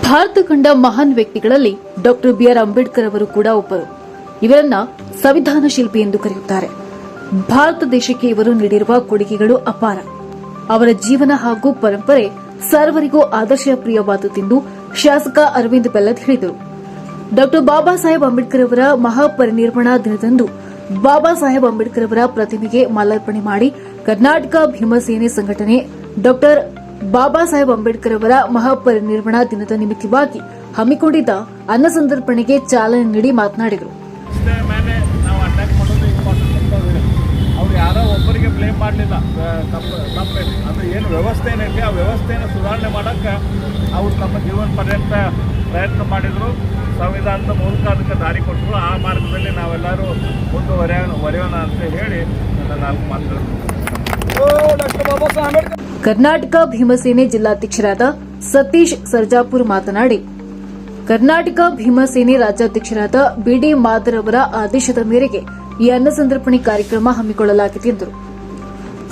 ಭಾರತ ಕಂಡ ಮಹಾನ್ ವ್ಯಕ್ತಿಗಳಲ್ಲಿ ಡಾಕ್ಟರ್ ಬಿ ಆರ್ ಅಂಬೇಡ್ಕರ್ ಅವರು ಕೂಡ ಒಬ್ಬರು. ಇವರನ್ನ ಸಂವಿಧಾನ ಶಿಲ್ಪಿ ಎಂದು ಕರೆಯುತ್ತಾರೆ. ಭಾರತ ದೇಶಕ್ಕೆ ಇವರು ನೀಡಿರುವ ಕೊಡುಗೆಗಳು ಅಪಾರ. ಅವರ ಜೀವನ ಹಾಗೂ ಪರಂಪರೆ ಸರ್ವರಿಗೂ ಆದರ್ಶ ಪ್ರಿಯವಾದುದೆಂದು ಶಾಸಕ ಅರವಿಂದ್ ಬೆಲ್ಲದ್ ಹೇಳಿದರು. ಡಾಕ್ಟರ್ ಬಾಬಾ ಸಾಹೇಬ್ ಅಂಬೇಡ್ಕರ್ ಅವರ ಮಹಾಪರಿನಿರ್ವಾಣ ದಿನದಂದು ಬಾಬಾ ಸಾಹೇಬ್ ಅಂಬೇಡ್ಕರ್ ಅವರ ಪ್ರತಿಮೆಗೆ ಮಾಲಾರ್ಪಣೆ ಮಾಡಿ ಕರ್ನಾಟಕ ಭೀಮಸೇನೆ ಸಂಘಟನೆ ಡಾಕ್ಟರ್ ಬಾಬಾ ಸಾಹೇಬ್ ಅಂಬೇಡ್ಕರ್ ಅವರ ಮಹಾಪರಿನಿರ್ವಾಣ ದಿನದ ನಿಮಿತ್ತವಾಗಿ ಹಮ್ಮಿಕೊಂಡಿದ್ದ ಅನ್ನ ಸಂದರ್ಪಣೆಗೆ ಚಾಲನೆ ನೀಡಿ ಮಾತನಾಡಿದರು. ಅವ್ರು ಯಾರೋ ಒಬ್ಬರಿಗೆ ಬ್ಲೇಮ್ ಮಾಡಲಿಲ್ಲ. ತಪ್ಪು ಅದು ಏನು ವ್ಯವಸ್ಥೆ ಏನೈತಿ ಆ ವ್ಯವಸ್ಥೆಯನ್ನು ಸುಧಾರಣೆ ಮಾಡೋಕ್ಕೆ ಅವ್ರು ತಮ್ಮ ಜೀವನ ಪರ್ಯಂತ ಪ್ರಯತ್ನ ಮಾಡಿದರು. ಸಂವಿಧಾನದ ಮೂಲಕ ಅದಕ್ಕೆ ದಾರಿ ಕೊಟ್ಟರು. ಆ ಮಾರ್ಗದಲ್ಲಿ ನಾವೆಲ್ಲರೂ ಮುಂದುವರೆಯೋಣ ಒರೆಯೋಣ ಅಂತ ಹೇಳಿ ನನ್ನ ನಾಲ್ಕು ಮಾತುಗಳು ಡಾಕ್ಟರ್ ಬಾಬಾ ಸಾಹೇಬ್ ಅಂಬೇಡ್ಕರ್ ಕರ್ನಾಟಕ ಭೀಮಸೇನೆ ಜಿಲ್ಲಾಧ್ಯಕ್ಷರಾದ ಸತೀಶ್ ಸರ್ಜಾಪುರ್ ಮಾತನಾಡಿ, ಕರ್ನಾಟಕ ಭೀಮಸೇನೆ ರಾಜ್ಯಾಧ್ಯಕ್ಷರಾದ ಬಿಡಿ ಮಾದರ್ ಅವರ ಆದೇಶದ ಮೇರೆಗೆ ಈ ಅನ್ನ ಸಂತರ್ಪಣೆ ಕಾರ್ಯಕ್ರಮ ಹಮ್ಮಿಕೊಳ್ಳಲಾಗಿದೆ ಎಂದರು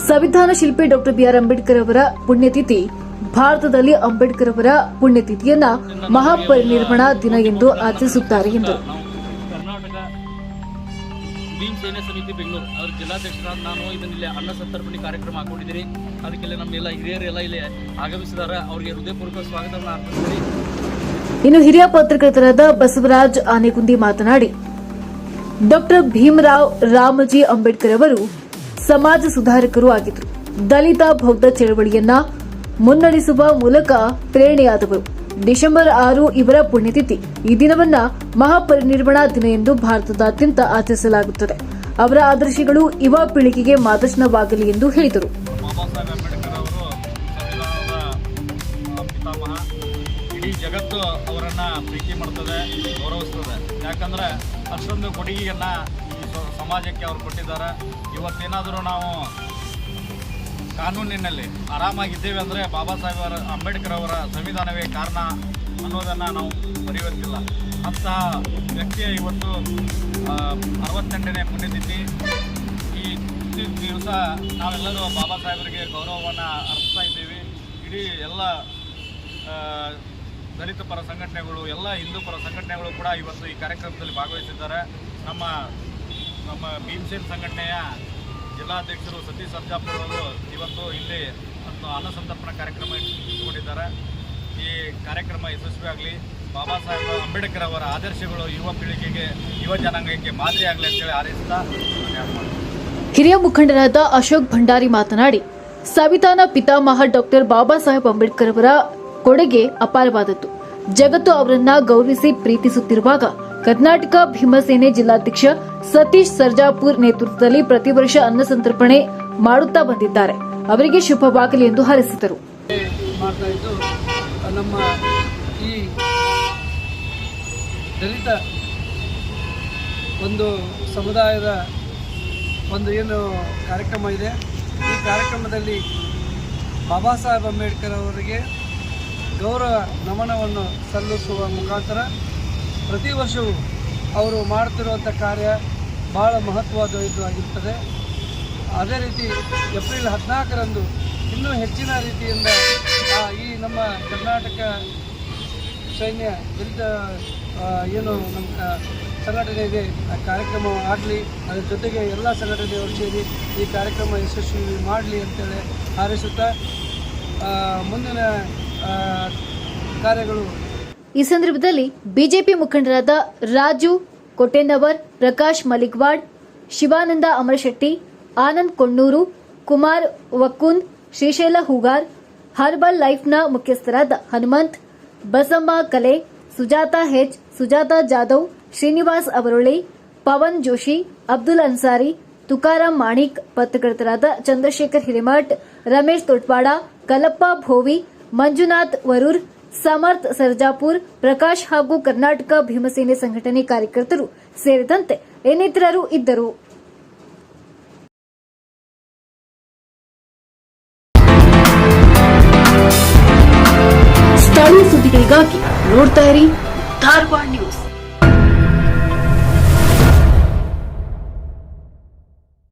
ಸಂವಿಧಾನ ಶಿಲ್ಪಿ ಡಾಕ್ಟರ್ ಬಿಆರ್ ಅಂಬೇಡ್ಕರ್ ಅವರ ಪುಣ್ಯತಿಥಿ, ಭಾರತದಲ್ಲಿ ಅಂಬೇಡ್ಕರ್ ಅವರ ಪುಣ್ಯತಿಥಿಯನ್ನ ಮಹಾಪರಿನಿರ್ವಾಣ ದಿನ ಎಂದು ಆಚರಿಸುತ್ತಾರೆ ಎಂದರು ಭೀಮ್ ಸೇನೆ ಸಮಿತಿ ಬೆಂಗಳೂರು. ಅವ್ರ ಜಿಲ್ಲಾಧ್ಯಕ್ಷರಾದ ನಾನು ಇದನ್ನ ಇಲ್ಲಿ ಅನ್ನ ಸಂತರ್ಪಣೆ ಕಾರ್ಯಕ್ರಮ ಹಾಕೊಂಡಿದ್ದೀನಿ ಅದಕ್ಕೆಲ್ಲ ನಮ್ಮೆಲ್ಲ ಹಿರಿಯರೆಲ್ಲ ಇಲ್ಲಿ ಆಗಮಿಸಿದ್ದಾರೆ ಅವರಿಗೆ ಹೃದಯಪೂರ್ವಕ ಸ್ವಾಗತವನ್ನು ಅರ್ಪಿಸ್ತೀನಿ ಇನ್ನು ಹಿರಿಯ ಪತ್ರಕರ್ತರಾದ ಬಸವರಾಜ್ ಆನೆಗುಂದಿ ಮಾತನಾಡಿ, ಡಾಕ್ಟರ್ ಭೀಮರಾವ್ ರಾಮಜಿ ಅಂಬೇಡ್ಕರ್ ಅವರು ಸಮಾಜ ಸುಧಾರಕರು ಆಗಿದ್ದರು ದಲಿತ ಬೌದ್ಧ ಚಳವಳಿಯನ್ನ ಮುನ್ನಡೆಸುವ ಮೂಲಕ ಪ್ರೇರಣೆಯಾದವರು. ಡಿಸೆಂಬರ್ ಆರು ಇವರ ಪುಣ್ಯತಿಥಿ. ಈ ದಿನವನ್ನ ಮಹಾಪರಿನಿರ್ವಾಣ ದಿನ ಎಂದು ಭಾರತದಾದ್ಯಂತ ಆಚರಿಸಲಾಗುತ್ತದೆ. ಅವರ ಆದರ್ಶಗಳು ಯುವ ಪೀಳಿಗೆಗೆ ಮಾದರ್ಶನವಾಗಲಿ ಎಂದು ಹೇಳಿದರು. ಜಗತ್ತು ಅವರನ್ನು ಪ್ರೀತಿ ಮಾಡ್ತದೆ, ಗೌರವಿಸ್ತದೆ. ಯಾಕಂದರೆ ಅಷ್ಟೊಂದು ಕೊಡುಗೆಯನ್ನು ಈ ಸಮಾಜಕ್ಕೆ ಅವರು ಕೊಟ್ಟಿದ್ದಾರೆ. ಇವತ್ತೇನಾದರೂ ನಾವು ಕಾನೂನಿನಲ್ಲಿ ಆರಾಮಾಗಿದ್ದೇವೆ ಅಂದರೆ ಬಾಬಾ ಸಾಹೇಬ್ ಅವರ ಅಂಬೇಡ್ಕರ್ ಅವರ ಸಂವಿಧಾನವೇ ಕಾರಣ ಅನ್ನೋದನ್ನು ನಾವು ಮರೆಯುವಂತಿಲ್ಲ. ಅಂತಹ ವ್ಯಕ್ತಿಯ ಇವತ್ತು ಅರವತ್ತೆಂಟನೇ ಪುಣ್ಯತಿಥಿ. ಈ ದಿವಸ ನಾವೆಲ್ಲರೂ ಬಾಬಾ ಸಾಹೇಬರಿಗೆ ಗೌರವವನ್ನು ಅರ್ಪಿಸ್ತಾ ಇದ್ದೀವಿ. ಇಡೀ ಎಲ್ಲ ದಲಿತ ಪರ ಸಂಘಟನೆಗಳು, ಎಲ್ಲ ಹಿಂದೂ ಪರ ಸಂಘಟನೆಗಳು ಕೂಡ ಇವತ್ತು ಈ ಕಾರ್ಯಕ್ರಮದಲ್ಲಿ ಭಾಗವಹಿಸಿದ್ದಾರೆ. ನಮ್ಮ ನಮ್ಮ ಭೀಮಸೇನ್ ಸಂಘಟನೆಯ ಜಿಲ್ಲಾಧ್ಯಕ್ಷರು ಸತೀಶ್ ಸರ್ಜಾಪುರ್ ಅವರು ಇವತ್ತು ಇಲ್ಲಿ ಅನ್ನಸಂತರ್ಪಣಾ ಕಾರ್ಯಕ್ರಮ ಇಟ್ಟುಕೊಂಡಿದ್ದಾರೆ. ಈ ಕಾರ್ಯಕ್ರಮ ಯಶಸ್ವಿಯಾಗಲಿ. ಬಾಬಾ ಸಾಹೇಬ್ ಅಂಬೇಡ್ಕರ್ ಅವರ ಆದರ್ಶಗಳು ಯುವ ಪೀಳಿಗೆಗೆ, ಯುವ ಜನಾಂಗಕ್ಕೆ ಮಾದರಿಯಾಗಲಿ ಅಂತೇಳಿ ಹಾರೈಸ್ತಾ ನಾನು ಯಾರು ಮಾಡ್ತೀನಿ ಹಿರಿಯ ಮುಖಂಡರಾದ ಅಶೋಕ್ ಭಂಡಾರಿ ಮಾತನಾಡಿ ಸಂವಿಧಾನ ಪಿತಾಮಹ ಡಾಕ್ಟರ್ ಬಾಬಾ ಸಾಹೇಬ್ ಅಂಬೇಡ್ಕರ್ ಅವರ ಕೊಡುಗೆ ಅಪಾರವಾದದ್ದು. ಜಗತ್ತು ಅವರನ್ನ ಗೌರವಿಸಿ ಪ್ರೀತಿಸುತ್ತಿರುವಾಗ ಕರ್ನಾಟಕ ಭೀಮಸೇನೆ ಜಿಲ್ಲಾಧ್ಯಕ್ಷ ಸತೀಶ್ ಸರ್ಜಾಪುರ್ ನೇತೃತ್ವದಲ್ಲಿ ಪ್ರತಿ ವರ್ಷ ಅನ್ನ ಸಂತರ್ಪಣೆ ಮಾಡುತ್ತಾ ಬಂದಿದ್ದಾರೆ. ಅವರಿಗೆ ಶುಭವಾಗಲಿ ಎಂದು ಹಾರೈಸಿದರು. ನಮ್ಮ ಈ ದಲಿತ ಒಂದು ಸಮುದಾಯದ ಒಂದು ಏನು ಕಾರ್ಯಕ್ರಮ ಇದೆ. ಈ ಕಾರ್ಯಕ್ರಮದಲ್ಲಿ ಬಾಬಾ ಸಾಹೇಬ್ ಅಂಬೇಡ್ಕರ್ ಅವರಿಗೆ ಗೌರವ ನಮನವನ್ನು ಸಲ್ಲಿಸುವ ಮುಖಾಂತರ ಪ್ರತಿ ವರ್ಷವೂ ಅವರು ಮಾಡ್ತಿರುವಂಥ ಕಾರ್ಯ ಭಾಳ ಮಹತ್ವವಾದ್ದು ಆಗಿರುತ್ತದೆ ಅದೇ ರೀತಿ ಏಪ್ರಿಲ್ ಹದಿನಾಲ್ಕರಂದು ಇನ್ನೂ ಹೆಚ್ಚಿನ ರೀತಿಯಿಂದ ಈ ನಮ್ಮ ಕರ್ನಾಟಕ ಸೈನ್ಯ ವಿರುದ್ಧ ಏನು ನಮ್ಮ ಸಂಘಟನೆ ಇದೆ, ಆ ಕಾರ್ಯಕ್ರಮ ಆಗಲಿ, ಅದರ ಜೊತೆಗೆ ಎಲ್ಲ ಸಂಘಟನೆಯವರು ಸೇರಿ ಈ ಕಾರ್ಯಕ್ರಮ ಯಶಸ್ವಿ ಮಾಡಲಿ ಅಂತೇಳಿ ಹಾರೈಸುತ್ತಾ ಮುಂದಿನ ಕಾರ್ಯಗಳು ಈ ಸಂದರ್ಭದಲ್ಲಿ ಬಿಜೆಪಿ ಮುಖಂಡರಾದ ರಾಜು ಕೊಟ್ಟೆನವರ್ ಪ್ರಕಾಶ್ ಮಲಿಕ್ವಾಡ್, ಶಿವಾನಂದ ಅಮರಶೆಟ್ಟಿ, ಆನಂದ್ ಕೊಣ್ಣೂರು, ಕುಮಾರ್ ವಕ್ಕುಂದ್ ಶ್ರೀಶೈಲ ಹೂಗಾರ್, ಹರ್ಬಲ್ ಲೈಫ್ನ ಮುಖ್ಯಸ್ಥರಾದ ಹನುಮಂತ್, ಬಸಮ್ಮ ಕಲೆ, ಸುಜಾತ ಹೆಚ್, ಸುಜಾತ ಜಾಧವ್, ಶ್ರೀನಿವಾಸ್ ಅವರೊಳಿ ಪವನ್ ಜೋಶಿ, ಅಬ್ದುಲ್ ಅನ್ಸಾರಿ, ತುಕಾರಾಂ ಮಾಣಿಕ್ ಪತ್ರಕರ್ತರಾದ ಚಂದ್ರಶೇಖರ್ ಹಿರೇಮಠ್, ರಮೇಶ್ ತೊಟ್ವಾಡ ಕಲಪ್ಪ ಭೋವಿ, ಮಂಜುನಾಥ್ ವರೂರ್ ಸಮರ್ಥ್, ಸರ್ಜಾಪುರ್, ಪ್ರಕಾಶ್ ಹಾಗೂ ಕರ್ನಾಟಕ ಭೀಮಸೇನೆ ಸಂಘಟನೆ ಕಾರ್ಯಕರ್ತರು ಸೇರಿದಂತೆ ಇನ್ನಿತರರು ಇದ್ದರು. ಸ್ಥಳೀಯ ಸುದ್ದಿಗಳಿಗಾಗಿ ನೋಡ್ತಾ ಇರಿ ಧಾರವಾಡ ನ್ಯೂಸ್.